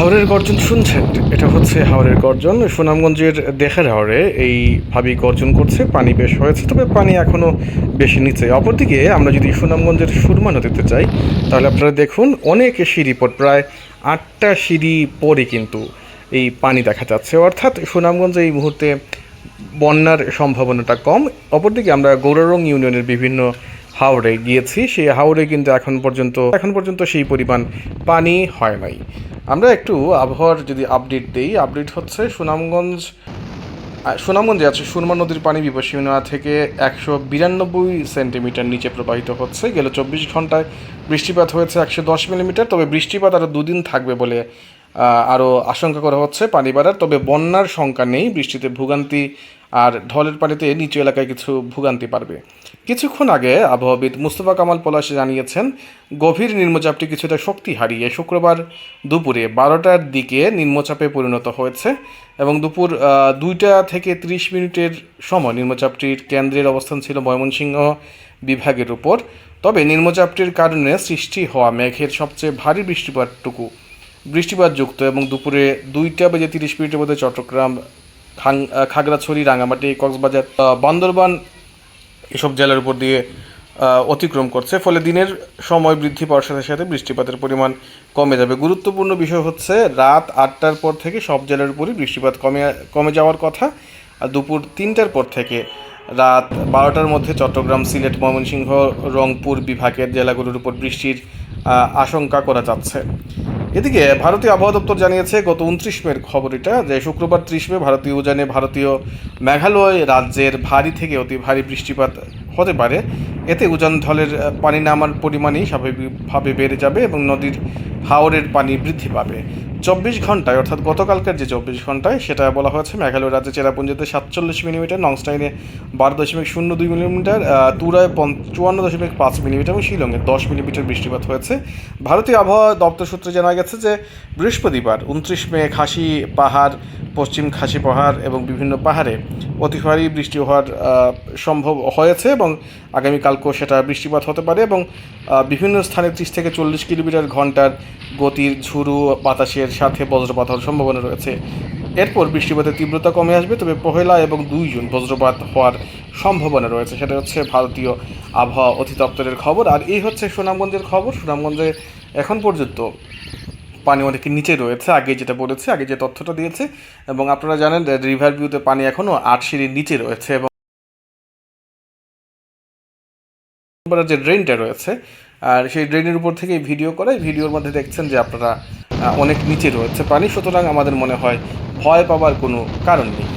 হাওরের গর্জন শুনছেন? এটা হচ্ছে হাওরের গর্জন। সুনামগঞ্জের দেখার হাওরে ভাবি গর্জন করছে, পানি বেশ হয়েছে, তবে পানি এখনও বেশি নিচে। অপরদিকে আমরা যদি সুনামগঞ্জের সুরমা নদীতে যাই, তাহলে আপনারা দেখুন, অনেক সিঁড়ি পর, প্রায় আটটা সিঁড়ি পরে কিন্তু এই পানি দেখা যাচ্ছে। অর্থাৎ সুনামগঞ্জে এই মুহূর্তে বন্যার সম্ভাবনাটা কম। অপরদিকে আমরা গৌরারং ইউনিয়নের বিভিন্ন হাওড়ে গিয়েছি। সেই হাওড়ে কিন্তু এখন পর্যন্ত এখন পর্যন্ত সেই পরিমাণ পানি হয় নাই। আমরা একটু আবহাওয়ার যদি আপডেট দিই আপডেট হচ্ছে সুনামগঞ্জ সুনামগঞ্জে আছে সুরমা নদীর পানি বিপসীমা থেকে একশো বিরানব্বই সেন্টিমিটার নিচে প্রবাহিত হচ্ছে। গেল চব্বিশ ঘন্টায় বৃষ্টিপাত হয়েছে একশো দশ মিলিমিটার, তবে বৃষ্টিপাত আরও দুদিন থাকবে বলে আরও আশঙ্কা করা হচ্ছে পানি বাড়ার। তবে বন্যার শঙ্কা নেই, বৃষ্টিতে ভোগান্তি আর ঢলের পানিতে নিচু এলাকায় কিছু ভোগান্তি পারবে কিছুক্ষণ আগে আবহাওয়াবিদ মুস্তফা কামাল পলাশ জানিয়েছেন, গভীর নিম্নচাপটি কিছুটা শক্তি হারিয়ে শুক্রবার দুপুরে বারোটার দিকে নিম্নচাপে পরিণত হয়েছে এবং দুপুর দুইটা থেকে ত্রিশ মিনিটের সময় নিম্নচাপটির কেন্দ্রের অবস্থান ছিল ময়মনসিংহ বিভাগের উপর। তবে নিম্নচাপটির কারণে সৃষ্টি হওয়া মেঘের সবচেয়ে ভারী বৃষ্টিপাতটুকু বৃষ্টিপাতযুক্ত এবং দুপুরে দুইটা বেজে তিরিশ মিনিটের মধ্যে চট্টগ্রাম খাগড়াছড়ি রাঙামাটি কক্সবাজার বান্দরবান এসব জেলার উপর দিয়ে অতিক্রম করছে। ফলে দিনের সময় বৃদ্ধি পাওয়ার সাথে সাথে বৃষ্টিপাতের পরিমাণ কমে যাবে। গুরুত্বপূর্ণ বিষয় হচ্ছে, রাত আটটার পর থেকে সব জেলার উপরই বৃষ্টিপাত কমে কমে যাওয়ার কথা। আর দুপুর তিনটার পর থেকে রাত বারোটার মধ্যে চট্টগ্রাম, সিলেট, ময়মনসিংহ, রংপুর বিভাগের জেলাগুলোর উপর বৃষ্টির আশঙ্কা করা যাচ্ছে। এদিকে ভারতীয় আবহাওয়া দপ্তর জানিয়েছে, গত উনত্রিশ মের খবর এটা যে শুক্রবার ত্রিশ মে ভারতীয় উজানে ভারতীয় মেঘালয় রাজ্যের ভারী থেকে অতি ভারী বৃষ্টিপাত হতে পারে। এতে উজান ঢলের পানি নামার পরিমাণই স্বাভাবিকভাবে বেড়ে যাবে এবং নদীর হাওরের পানি বৃদ্ধি পাবে। চব্বিশ ঘন্টায়, অর্থাৎ গতকালকার যে চব্বিশ ঘন্টায়, সেটা বলা হয়েছে মেঘালয় রাজ্যে চেরাপুঞ্জিতে সাতচল্লিশ মিলিমিটার, নংস্টাইনে বারো দশমিক শূন্য দুই মিলিমিটার তুরায় চুয়ান্ন দশমিক পাঁচ মিলিমিটার এবং শিলংয়ে দশ মিলিমিটার বৃষ্টিপাত হয়েছে। ভারতীয় আবহাওয়া দপ্তর সূত্রে জানা গেছে যে, বৃহস্পতিবার উনত্রিশ মে খাসি পাহাড়, পশ্চিম খাসি পাহাড় এবং বিভিন্ন পাহাড়ে অতি ভারী বৃষ্টি হওয়ার সম্ভব হয়েছে এবং আগামীকালকেও সেটা বৃষ্টিপাত হতে পারে এবং বিভিন্ন স্থানে ত্রিশ থেকে চল্লিশ কিলোমিটার ঘণ্টার গতির ঝুরু বাতাসের সাথে বজ্রপাত হওয়ার সম্ভাবনা রয়েছে। এরপর বৃষ্টিপাতের তীব্রতা কমে আসবে, তবে পহেলা এবং দুই জুন বজ্রপাত হওয়ার সম্ভাবনা রয়েছে। সেটা হচ্ছে ভারতীয় আবহাওয়া অধিদপ্তরের খবর। আর এই হচ্ছে সুনামগঞ্জের খবর। সুনামগঞ্জে এখন পর্যন্ত পানি অনেক নিচে রয়েছে। আগে যেটা বলেছে আগে যে তথ্যটা দিয়েছে, এবং আপনারা জানেন রিভার ভিউতে পানি এখনও আট সিঁড়ির নিচে রয়েছে এবং যে ড্রেনটা রয়েছে আর সেই ড্রেনের উপর থেকে ভিডিও করে। ভিডিওর মধ্যে দেখছেন যে আপনারা অনেক নিচে রয়েছে পানি। সুতরাং আমাদের মনে হয় ভয় পাবার কোনো কারণ নেই।